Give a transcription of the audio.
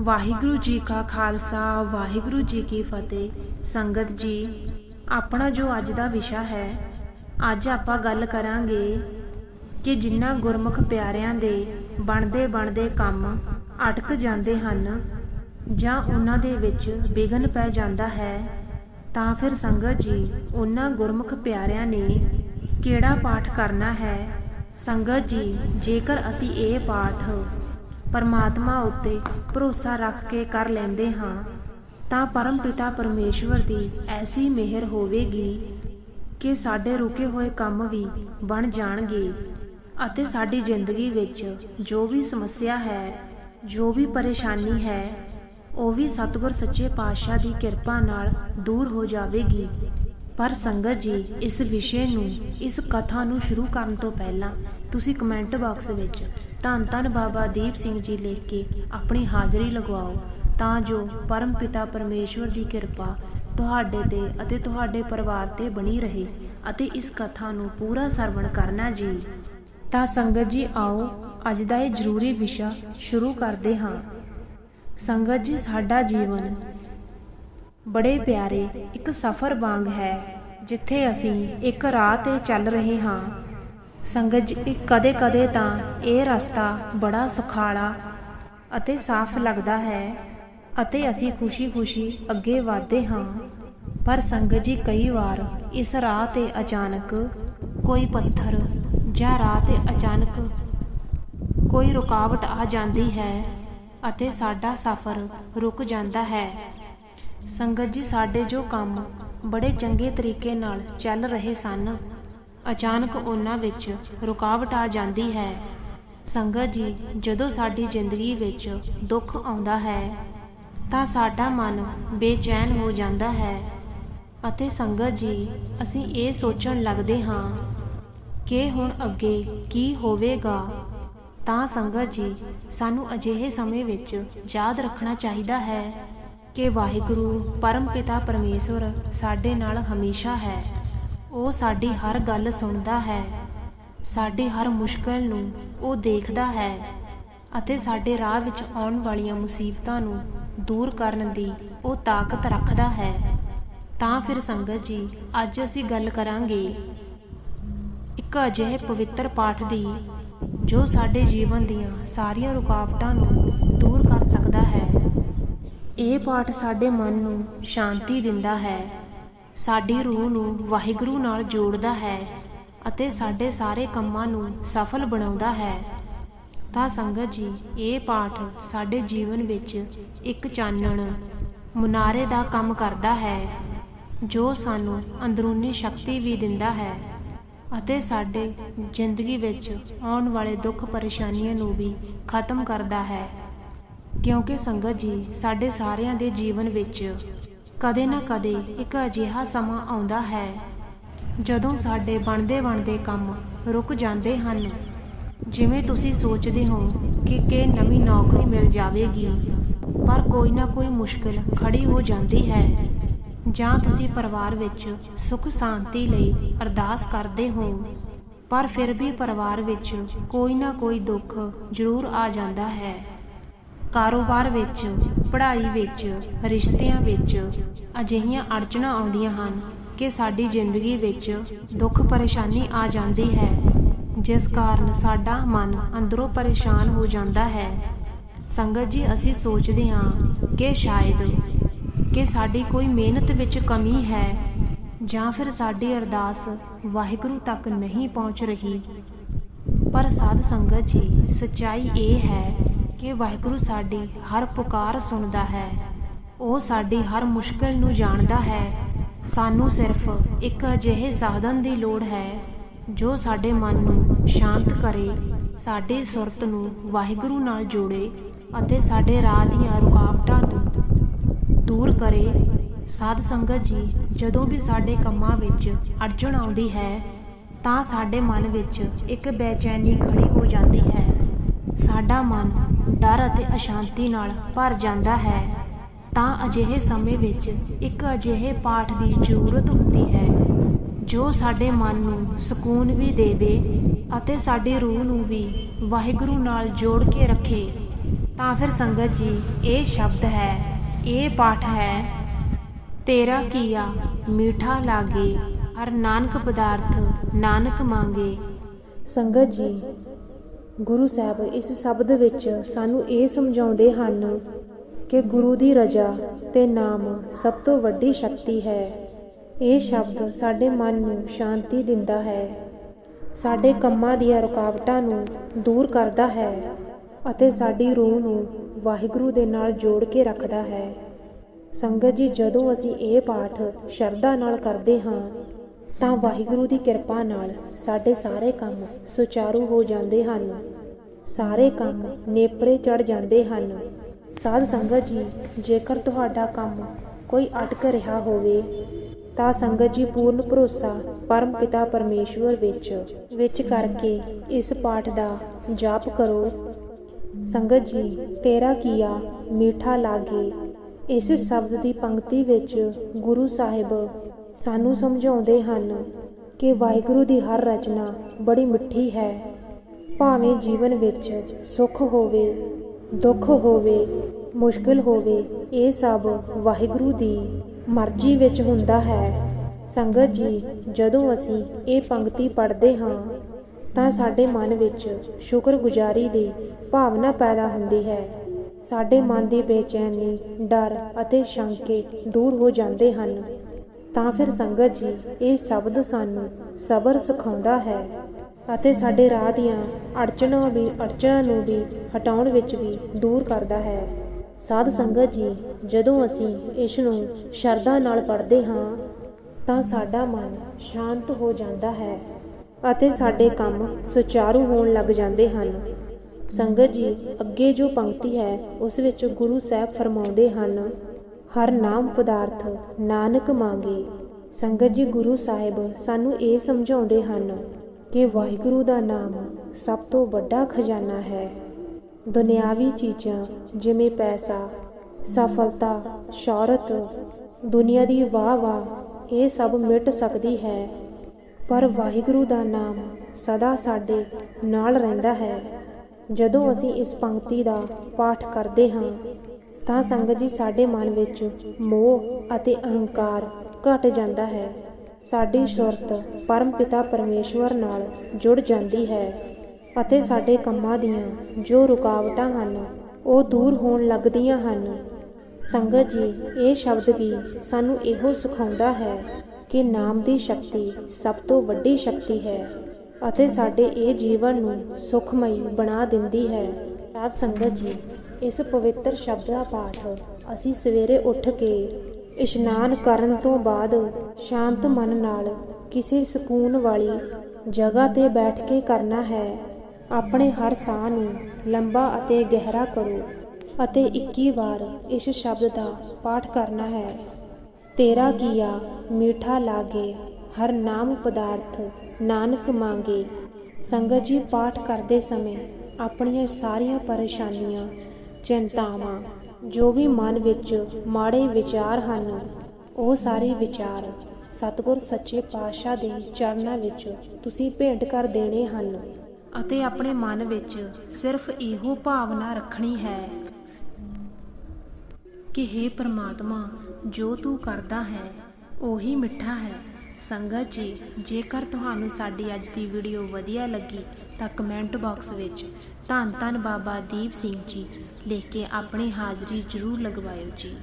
ਵਾਹਿਗੁਰੂ ਜੀ ਕਾ ਖਾਲਸਾ, ਵਾਹਿਗੁਰੂ ਜੀ ਕੀ ਫਤਿਹ। ਸੰਗਤ ਜੀ, ਆਪਣਾ ਜੋ ਅੱਜ ਦਾ ਵਿਸ਼ਾ ਹੈ, ਅੱਜ ਆਪਾਂ ਗੱਲ ਕਰਾਂਗੇ ਕਿ ਜਿਨ੍ਹਾਂ ਗੁਰਮੁਖ ਪਿਆਰਿਆਂ ਦੇ ਬਣਦੇ ਬਣਦੇ ਕੰਮ ਅਟਕ ਜਾਂਦੇ ਹਨ ਜਾਂ ਉਹਨਾਂ ਦੇ ਵਿੱਚ ਵਿਘਨ ਪੈ ਜਾਂਦਾ ਹੈ, ਤਾਂ ਫਿਰ ਸੰਗਤ ਜੀ, ਉਹਨਾਂ ਗੁਰਮੁਖ ਪਿਆਰਿਆਂ ਨੇ ਕਿਹੜਾ ਪਾਠ ਕਰਨਾ ਹੈ? ਸੰਗਤ ਜੀ, ਜੇਕਰ ਅਸੀਂ ਇਹ ਪਾਠ ਪਰਮਾਤਮਾ ਉੱਤੇ ਭਰੋਸਾ ਰੱਖ ਕੇ ਕਰ ਲੈਂਦੇ ਹਾਂ, ਤਾਂ ਪਰਮ ਪਿਤਾ ਪਰਮੇਸ਼ਵਰ ਦੀ ਐਸੀ ਮਿਹਰ ਹੋਵੇਗੀ ਕਿ ਸਾਡੇ ਰੁਕੇ ਹੋਏ ਕੰਮ ਵੀ ਬਣ ਜਾਣਗੇ ਅਤੇ ਸਾਡੀ ਜ਼ਿੰਦਗੀ ਵਿੱਚ ਜੋ ਵੀ ਸਮੱਸਿਆ ਹੈ, ਜੋ ਵੀ ਪਰੇਸ਼ਾਨੀ ਹੈ, ਉਹ ਵੀ ਸਤਿਗੁਰ ਸੱਚੇ ਪਾਤਸ਼ਾਹ ਦੀ ਕਿਰਪਾ ਨਾਲ ਦੂਰ ਹੋ ਜਾਵੇਗੀ। ਪਰ ਸੰਗਤ ਜੀ, ਇਸ ਵਿਸ਼ੇ ਨੂੰ, ਇਸ ਕਥਾ ਨੂੰ ਸ਼ੁਰੂ ਕਰਨ ਤੋਂ ਪਹਿਲਾਂ ਤੁਸੀਂ ਕਮੈਂਟ ਬਾਕਸ ਵਿੱਚ ਧੰਨ ਧੰਨ ਬਾਬਾ ਦੀਪ ਸਿੰਘ ਜੀ ਲਿਖ ਕੇ ਆਪਣੀ ਹਾਜ਼ਰੀ ਲਗਵਾਓ, ਤਾਂ ਜੋ ਪਰਮ ਪਿਤਾ ਪਰਮੇਸ਼ਵਰ ਦੀ ਕਿਰਪਾ ਤੁਹਾਡੇ ਤੇ ਅਤੇ ਤੁਹਾਡੇ ਪਰਿਵਾਰ ਤੇ ਬਣੀ ਰਹੇ ਅਤੇ ਇਸ ਕਥਾ ਨੂੰ ਪੂਰਾ ਸਰਵਣ ਕਰਨਾ ਜੀ। ਤਾਂ ਸੰਗਤ ਜੀ ਆਓ, ਅੱਜ ਦਾ ਇਹ ਜ਼ਰੂਰੀ ਵਿਸ਼ਾ ਸ਼ੁਰੂ ਕਰਦੇ ਹਾਂ। ਸੰਗਤ ਜੀ, ਸਾਡਾ ਜੀਵਨ ਬੜੇ ਪਿਆਰੇ ਇੱਕ ਸਫ਼ਰ ਵਾਂਗ ਹੈ, ਜਿੱਥੇ ਅਸੀਂ ਇੱਕ ਰਾਹ ਤੇ ਚੱਲ ਰਹੇ ਹਾਂ। ਸੰਗਤ ਜੀ ਕਦੇ ਕਦੇ ਤਾਂ ਇਹ ਰਸਤਾ ਬੜਾ ਸੁਖਾਲਾ ਅਤੇ ਸਾਫ਼ ਲੱਗਦਾ ਹੈ ਅਤੇ ਅਸੀਂ ਖੁਸ਼ੀ-ਖੁਸ਼ੀ ਅੱਗੇ ਵਧਦੇ ਹਾਂ। ਪਰ ਸੰਗਤ ਜੀ ਕਈ ਵਾਰ ਇਸ ਰਾਹ ਤੇ ਅਚਾਨਕ ਕੋਈ ਪੱਥਰ ਜਾਂ ਰਾਹ ਤੇ ਅਚਾਨਕ ਕੋਈ ਰੁਕਾਵਟ ਆ ਜਾਂਦੀ ਹੈ ਅਤੇ ਸਾਡਾ ਸਫ਼ਰ ਰੁਕ ਜਾਂਦਾ ਹੈ। ਸੰਗਤ ਜੀ, ਸਾਡੇ ਜੋ ਕੰਮ ਬੜੇ ਚੰਗੇ ਤਰੀਕੇ ਨਾਲ ਚੱਲ ਰਹੇ ਸਨ ਅਚਾਨਕ ਉਹਨਾਂ ਵਿੱਚ ਰੁਕਾਵਟ ਆ ਜਾਂਦੀ ਹੈ। ਸੰਗਤ ਜੀ, ਜਦੋਂ ਸਾਡੀ ਜ਼ਿੰਦਗੀ ਵਿੱਚ ਦੁੱਖ ਆਉਂਦਾ ਹੈ, ਤਾਂ ਸਾਡਾ ਮਨ ਬੇਚੈਨ ਹੋ ਜਾਂਦਾ ਹੈ ਅਤੇ ਸੰਗਤ ਜੀ, ਅਸੀਂ ਇਹ ਸੋਚਣ ਲੱਗਦੇ ਹਾਂ ਕਿ ਹੁਣ ਅੱਗੇ ਕੀ ਹੋਵੇਗਾ, ਤਾਂ ਸੰਗਤ ਜੀ, ਸਾਨੂੰ ਅਜਿਹੇ ਸਮੇਂ ਵਿੱਚ ਯਾਦ ਰੱਖਣਾ ਚਾਹੀਦਾ ਹੈ ਕਿ ਵਾਹਿਗੁਰੂ ਪਰਮਪਿਤਾ ਪਰਮੇਸ਼ਵਰ ਸਾਡੇ ਨਾਲ ਹਮੇਸ਼ਾ ਹੈ। ਉਹ ਸਾਡੀ ਹਰ ਗੱਲ ਸੁਣਦਾ ਹੈ, ਸਾਡੀ ਹਰ ਮੁਸ਼ਕਲ ਨੂੰ ਉਹ ਦੇਖਦਾ ਹੈ ਅਤੇ ਸਾਡੇ ਰਾਹ ਵਿੱਚ ਆਉਣ ਵਾਲੀਆਂ ਮੁਸੀਬਤਾਂ ਨੂੰ ਦੂਰ ਕਰਨ ਦੀ ਉਹ ਤਾਕਤ ਰੱਖਦਾ ਹੈ। ਤਾਂ ਫਿਰ ਸੰਗਤ ਜੀ, ਅੱਜ ਅਸੀਂ ਗੱਲ ਕਰਾਂਗੇ ਇੱਕ ਅਜਿਹੇ ਪਵਿੱਤਰ ਪਾਠ ਦੀ, ਜੋ ਸਾਡੇ ਜੀਵਨ ਦੀਆਂ ਸਾਰੀਆਂ ਰੁਕਾਵਟਾਂ ਨੂੰ ਦੂਰ ਕਰ ਸਕਦਾ ਹੈ। ਇਹ ਪਾਠ ਸਾਡੇ ਮਨ ਨੂੰ ਸ਼ਾਂਤੀ ਦਿੰਦਾ ਹੈ। ਸਾਡੀ ਰੂਹ ਨੂੰ ਵਾਹਿਗੁਰੂ ਨਾਲ ਜੋੜਦਾ ਹੈ ਅਤੇ ਸਾਡੇ ਸਾਰੇ ਕੰਮਾਂ ਨੂੰ ਸਫਲ ਬਣਾਉਂਦਾ ਹੈ। ਤਾਂ ਸੰਗਤ ਜੀ, ਇਹ ਪਾਠ ਸਾਡੇ ਜੀਵਨ ਵਿੱਚ ਇੱਕ ਚਾਨਣ, ਮੁਨਾਰੇ ਦਾ ਕੰਮ ਕਰਦਾ ਹੈ, ਜੋ ਸਾਨੂੰ ਅੰਦਰੂਨੀ ਸ਼ਕਤੀ ਵੀ ਦਿੰਦਾ ਹੈ ਅਤੇ ਸਾਡੇ ਜ਼ਿੰਦਗੀ ਵਿੱਚ ਆਉਣ ਵਾਲੇ ਦੁੱਖ ਪਰੇਸ਼ਾਨੀਆਂ ਨੂੰ ਵੀ ਖਤਮ ਕਰਦਾ ਹੈ। ਕਿਉਂਕਿ ਸੰਗਤ ਜੀ, ਸਾਡੇ ਸਾਰਿਆਂ ਦੇ ਜੀਵਨ ਵਿੱਚ ਕਦੇ ਨਾ ਕਦੇ ਇੱਕ ਅਜਿਹਾ ਸਮਾਂ ਆਉਂਦਾ ਹੈ ਜਦੋਂ ਸਾਡੇ ਬਣਦੇ ਬਣਦੇ ਕੰਮ ਰੁਕ ਜਾਂਦੇ ਹਨ। ਜਿਵੇਂ ਤੁਸੀਂ ਸੋਚਦੇ ਹੋ ਕਿ ਕਿ ਨਵੀਂ ਨੌਕਰੀ ਮਿਲ ਜਾਵੇਗੀ, ਪਰ ਕੋਈ ਨਾ ਕੋਈ ਮੁਸ਼ਕਲ ਖੜੀ ਹੋ ਜਾਂਦੀ ਹੈ। ਜਾਂ ਤੁਸੀਂ ਪਰਿਵਾਰ ਵਿੱਚ ਸੁਖ ਸ਼ਾਂਤੀ ਲਈ ਅਰਦਾਸ ਕਰਦੇ ਹੋ, ਪਰ ਫਿਰ ਵੀ ਪਰਿਵਾਰ ਵਿੱਚ ਕੋਈ ਨਾ ਕੋਈ ਦੁੱਖ ਜ਼ਰੂਰ ਆ ਜਾਂਦਾ ਹੈ। ਕਾਰੋਬਾਰ ਵਿੱਚ, ਪੜ੍ਹਾਈ ਵਿੱਚ, ਰਿਸ਼ਤਿਆਂ ਵਿੱਚ ਅਜਿਹੀਆਂ ਅੜਚਣਾਂ ਆਉਂਦੀਆਂ ਹਨ ਕਿ ਸਾਡੀ ਜ਼ਿੰਦਗੀ ਵਿੱਚ ਦੁੱਖ ਪਰੇਸ਼ਾਨੀ ਆ ਜਾਂਦੀ ਹੈ, ਜਿਸ ਕਾਰਨ ਸਾਡਾ ਮਨ ਅੰਦਰੋਂ ਪਰੇਸ਼ਾਨ ਹੋ ਜਾਂਦਾ ਹੈ। ਸੰਗਤ ਜੀ, ਅਸੀਂ ਸੋਚਦੇ ਹਾਂ ਕਿ ਸ਼ਾਇਦ ਕਿ ਸਾਡੀ ਕੋਈ ਮਿਹਨਤ ਵਿੱਚ ਕਮੀ ਹੈ ਜਾਂ ਫਿਰ ਸਾਡੀ ਅਰਦਾਸ ਵਾਹਿਗੁਰੂ ਤੱਕ ਨਹੀਂ ਪਹੁੰਚ ਰਹੀ। ਪਰ ਸਾਧ ਸੰਗਤ ਜੀ, ਸਚਾਈ ਇਹ ਹੈ ਕਿ ਵਾਹਿਗੁਰੂ ਸਾਡੀ ਹਰ ਪੁਕਾਰ ਸੁਣਦਾ ਹੈ। ਉਹ ਸਾਡੀ ਹਰ ਮੁਸ਼ਕਲ ਨੂੰ ਜਾਣਦਾ ਹੈ। ਸਾਨੂੰ ਸਿਰਫ ਇੱਕ ਅਜਿਹੇ ਸਾਧਨ ਦੀ ਲੋੜ ਹੈ, ਜੋ ਸਾਡੇ ਮਨ ਨੂੰ ਸ਼ਾਂਤ ਕਰੇ, ਸਾਡੀ ਸੁਰਤ ਨੂੰ ਵਾਹਿਗੁਰੂ ਨਾਲ ਜੋੜੇ ਅਤੇ ਸਾਡੇ ਰਾਹ ਦੀਆਂ ਰੁਕਾਵਟਾਂ ਨੂੰ ਦੂਰ ਕਰੇ। ਸਾਧ ਸੰਗਤ ਜੀ, ਜਦੋਂ ਵੀ ਸਾਡੇ ਕੰਮਾਂ ਵਿੱਚ ਅੜਚਣ ਆਉਂਦੀ ਹੈ, ਤਾਂ ਸਾਡੇ ਮਨ ਵਿੱਚ ਇੱਕ ਬੇਚੈਨੀ ਖੜੀ ਹੋ ਜਾਂਦੀ ਹੈ। ਸਾਡਾ ਮਨ ਡਰ ਅਤੇ ਅਸ਼ਾਂਤੀ ਨਾਲ ਭਰ ਜਾਂਦਾ ਹੈ, ਤਾਂ ਅਜਿਹੇ ਸਮੇਂ ਵਿੱਚ ਇੱਕ ਅਜਿਹੇ ਪਾਠ ਦੀ ਜ਼ਰੂਰਤ ਹੁੰਦੀ ਹੈ, ਜੋ ਸਾਡੇ ਮਨ ਨੂੰ ਸਕੂਨ ਵੀ ਦੇਵੇ ਅਤੇ ਸਾਡੀ ਰੂਹ ਨੂੰ ਵੀ ਵਾਹਿਗੁਰੂ ਨਾਲ ਜੋੜ ਕੇ ਰੱਖੇ। ਤਾਂ ਫਿਰ ਸੰਗਤ ਜੀ, ਇਹ ਸ਼ਬਦ ਹੈ, ਇਹ ਪਾਠ ਹੈ, ਤੇਰਾ ਕੀਆ ਮੀਠਾ ਲਾਗੇ, ਹਰ ਨਾਨਕ ਪਦਾਰਥ ਨਾਨਕ ਮੰਗੇ। ਸੰਗਤ ਜੀ ਗੁਰੂ ਸਾਹਿਬ ਇਸ ਸ਼ਬਦ ਵਿੱਚ ਸਾਨੂੰ ਇਹ ਸਮਝਾਉਂਦੇ ਹਨ ਕਿ ਗੁਰੂ ਦੀ ਰਜ਼ਾ ਤੇ ਨਾਮ ਸਭ ਤੋਂ ਵੱਡੀ ਸ਼ਕਤੀ ਹੈ। ਇਹ ਸ਼ਬਦ ਸਾਡੇ ਮਨ ਨੂੰ ਸ਼ਾਂਤੀ ਦਿੰਦਾ ਹੈ। ਸਾਡੇ ਕੰਮਾਂ ਦੀਆਂ ਰੁਕਾਵਟਾਂ ਨੂੰ ਦੂਰ ਕਰਦਾ ਹੈ ਅਤੇ ਸਾਡੀ ਰੂਹ ਨੂੰ ਵਾਹਿਗੁਰੂ ਦੇ ਨਾਲ ਜੋੜ ਕੇ ਰੱਖਦਾ ਹੈ। ਸੰਗਤ ਜੀ, ਜਦੋਂ ਅਸੀਂ ਇਹ ਪਾਠ ਸ਼ਰਧਾ ਨਾਲ ਕਰਦੇ ਹਾਂ ਤਾਂ ਵਾਹਿਗੁਰੂ ਦੀ ਕਿਰਪਾ ਨਾਲ ਸਾਡੇ ਸਾਰੇ ਕੰਮ ਸੁਚਾਰੂ ਹੋ ਜਾਂਦੇ ਹਨ। ਸਾਰੇ ਕੰਮ ਨੇਪਰੇ ਚੜ ਜਾਂਦੇ ਹਨ। ਸਾਧ ਸੰਗਤ ਜੀ, ਜੇਕਰ ਤੁਹਾਡਾ ਕੰਮ ਕੋਈ ਅਟਕ ਰਿਹਾ ਹੋਵੇ, ਤਾਂ ਸੰਗਤ ਜੀ ਪੂਰਨ ਭਰੋਸਾ ਪਰਮ ਪਿਤਾ ਪਰਮੇਸ਼ਵਰ ਵਿੱਚ ਵਿੱਚ ਕਰਕੇ ਇਸ ਪਾਠ ਦਾ ਜਾਪ ਕਰੋ। ਸੰਗਤ ਜੀ, ਤੇਰਾ ਕੀਆ ਮੀਠਾ ਲਾਗੇ, ਇਸ ਸ਼ਬਦ ਦੀ ਪੰਕਤੀ ਵਿੱਚ ਗੁਰੂ ਸਾਹਿਬ ਸਾਨੂੰ ਸਮਝਾਉਂਦੇ ਹਨ ਕਿ ਵਾਹਿਗੁਰੂ ਦੀ ਹਰ ਰਚਨਾ ਬੜੀ ਮਿੱਠੀ ਹੈ। ਭਾਵੇਂ ਜੀਵਨ ਵਿੱਚ ਸੁੱਖ ਹੋਵੇ, ਦੁੱਖ ਹੋਵੇ, ਮੁਸ਼ਕਲ ਹੋਵੇ, ਇਹ ਸਭ ਵਾਹਿਗੁਰੂ ਦੀ ਮਰਜ਼ੀ ਵਿੱਚ ਹੁੰਦਾ ਹੈ। ਸੰਗਤ ਜੀ, ਜਦੋਂ ਅਸੀਂ ਇਹ ਪੰਕਤੀ ਪੜ੍ਹਦੇ ਹਾਂ, ਤਾਂ ਸਾਡੇ ਮਨ ਵਿੱਚ ਸ਼ੁਕਰਗੁਜ਼ਾਰੀ ਦੀ ਭਾਵਨਾ ਪੈਦਾ ਹੁੰਦੀ ਹੈ। ਸਾਡੇ ਮਨ ਦੀ ਬੇਚੈਨੀ, ਡਰ ਅਤੇ ਸ਼ੰਕੇ ਦੂਰ ਹੋ ਜਾਂਦੇ ਹਨ। ਤਾਂ ਫਿਰ ਸੰਗਤ ਜੀ ਇਹ ਸ਼ਬਦ ਸਾਨੂੰ ਸਬਰ ਸਿਖਾਉਂਦਾ ਹੈ ਅਤੇ ਸਾਡੇ ਰਾਹ ਦੀਆਂ ਅੜਚਣਾਂ ਵੀ, ਅੜਚਣਾਂ ਨੂੰ ਵੀ ਹਟਾਉਣ ਵਿੱਚ ਵੀ ਦੂਰ ਕਰਦਾ ਹੈ। ਸਾਧ ਸੰਗਤ ਜੀ, ਜਦੋਂ ਅਸੀਂ ਇਸ ਨੂੰ ਸ਼ਰਧਾ ਨਾਲ ਪੜ੍ਹਦੇ ਹਾਂ, ਤਾਂ ਸਾਡਾ ਮਨ ਸ਼ਾਂਤ ਹੋ ਜਾਂਦਾ ਹੈ ਅਤੇ ਸਾਡੇ ਕੰਮ ਸੁਚਾਰੂ ਹੋਣ ਲੱਗ ਜਾਂਦੇ ਹਨ। ਸੰਗਤ ਜੀ, ਅੱਗੇ ਜੋ ਪੰਕਤੀ ਹੈ, ਉਸ ਵਿੱਚ ਗੁਰੂ ਸਾਹਿਬ ਫਰਮਾਉਂਦੇ ਹਨ ਹਰ ਨਾਮ ਪਦਾਰਥ ਨਾਨਕ ਮੰਗੇ। ਸੰਗਤ ਜੀ, ਗੁਰੂ ਸਾਹਿਬ ਸਾਨੂੰ ਇਹ ਸਮਝਾਉਂਦੇ ਹਨ ਕਿ ਵਾਹਿਗੁਰੂ ਦਾ ਨਾਮ ਸਭ ਤੋਂ ਵੱਡਾ ਖਜ਼ਾਨਾ ਹੈ। ਦੁਨਿਆਵੀ ਚੀਜ਼ਾਂ ਜਿਵੇਂ ਪੈਸਾ, ਸਫਲਤਾ, ਸ਼ੌਹਰਤ, ਦੁਨੀਆ ਦੀ ਵਾਹ ਵਾਹ, ਇਹ ਸਭ ਮਿਟ ਸਕਦੀ ਹੈ। ਪਰ ਵਾਹਿਗੁਰੂ ਦਾ ਨਾਮ ਸਦਾ ਸਾਡੇ ਨਾਲ ਰਹਿੰਦਾ ਹੈ। ਜਦੋਂ ਅਸੀਂ ਇਸ ਪੰਕਤੀ ਦਾ ਪਾਠ ਕਰਦੇ ਹਾਂ ਤਾਂ ਸੰਗਤ ਜੀ ਸਾਡੇ ਮਨ ਵਿੱਚ ਮੋਹ ਅਤੇ ਅਹੰਕਾਰ ਘਟ ਜਾਂਦਾ ਹੈ। ਸਾਡੀ ਸੁਰਤ ਪਰਮ ਪਿਤਾ ਪਰਮੇਸ਼ਵਰ ਨਾਲ ਜੁੜ ਜਾਂਦੀ ਹੈ ਅਤੇ ਸਾਡੇ ਕੰਮਾਂ ਦੀਆਂ ਜੋ ਰੁਕਾਵਟਾਂ ਹਨ, ਉਹ ਦੂਰ ਹੋਣ ਲੱਗਦੀਆਂ ਹਨ। ਸੰਗਤ ਜੀ, ਇਹ ਸ਼ਬਦ ਵੀ ਸਾਨੂੰ ਇਹੋ ਸਿਖਾਉਂਦਾ ਹੈ ਕਿ ਨਾਮ ਦੀ ਸ਼ਕਤੀ ਸਭ ਤੋਂ ਵੱਡੀ ਸ਼ਕਤੀ ਹੈ ਅਤੇ ਸਾਡੇ ਇਹ ਜੀਵਨ ਨੂੰ ਸੁਖਮਈ ਬਣਾ ਦਿੰਦੀ ਹੈ। ਸਾਧ ਸੰਗਤ ਜੀ ਇਸ ਪਵਿੱਤਰ ਸ਼ਬਦ ਦਾ ਪਾਠ ਅਸੀਂ ਸਵੇਰੇ ਉੱਠ ਕੇ ਇਸ਼ਨਾਨ ਕਰਨ ਤੋਂ ਬਾਅਦ ਸ਼ਾਂਤ ਮਨ ਨਾਲ ਕਿਸੇ ਸਕੂਨ ਵਾਲੀ ਜਗ੍ਹਾ ਤੇ ਬੈਠ ਕੇ ਕਰਨਾ ਹੈ। ਆਪਣੇ ਹਰ ਸਾਹ ਨੂੰ ਲੰਬਾ ਅਤੇ ਗਹਿਰਾ ਕਰੋ ਅਤੇ 21 ਵਾਰ ਇਸ ਸ਼ਬਦ ਦਾ ਪਾਠ ਕਰਨਾ ਹੈ। ਤੇਰਾ ਕੀਆ ਮੀਠਾ ਲਾਗੇ, ਹਰ ਨਾਮ ਪਦਾਰਥ ਨਾਨਕ ਮੰਗੇ। ਸੰਗਤ ਜੀ ਪਾਠ ਕਰਦੇ ਸਮੇਂ ਆਪਣੀਆਂ ਸਾਰੀਆਂ ਪਰੇਸ਼ਾਨੀਆਂ ਚਿੰਤਾਵਾਂ, ਜੋ ਵੀ ਮਨ ਵਿੱਚ ਮਾੜੇ ਵਿਚਾਰ ਹਨ, ਉਹ ਸਾਰੇ ਵਿਚਾਰ ਸਤਿਗੁਰ ਸੱਚੇ ਪਾਤਸ਼ਾਹ ਦੇ ਚਰਨਾਂ ਵਿੱਚ ਤੁਸੀਂ ਭੇਂਟ ਕਰ ਦੇਣੇ ਹਨ। ਅਤੇ ਆਪਣੇ ਮਨ ਵਿੱਚ ਸਿਰਫ ਇਹੋ ਭਾਵਨਾ ਰੱਖਣੀ ਹੈ ਕਿ हे ਪ੍ਰਮਾਤਮਾ, ਜੋ ਤੂੰ ਕਰਦਾ ਹੈ, ਉਹੀ ਮਿੱਠਾ ਹੈ। ਸੰਗਤ ਜੀ, ਜੇਕਰ ਤੁਹਾਨੂੰ ਸਾਡੀ ਅੱਜ ਦੀ ਵੀਡੀਓ ਵਧੀਆ ਲੱਗੀ, ਤਾਂ ਕਮੈਂਟ ਬਾਕਸ ਵਿੱਚ ਧੰਨ ਧੰਨ ਬਾਬਾ ਦੀਪ ਸਿੰਘ ਜੀ ਲਿਖ ਕੇ ਆਪਣੀ ਹਾਜ਼ਰੀ ਜ਼ਰੂਰ ਲਗਵਾਇਓ ਜੀ।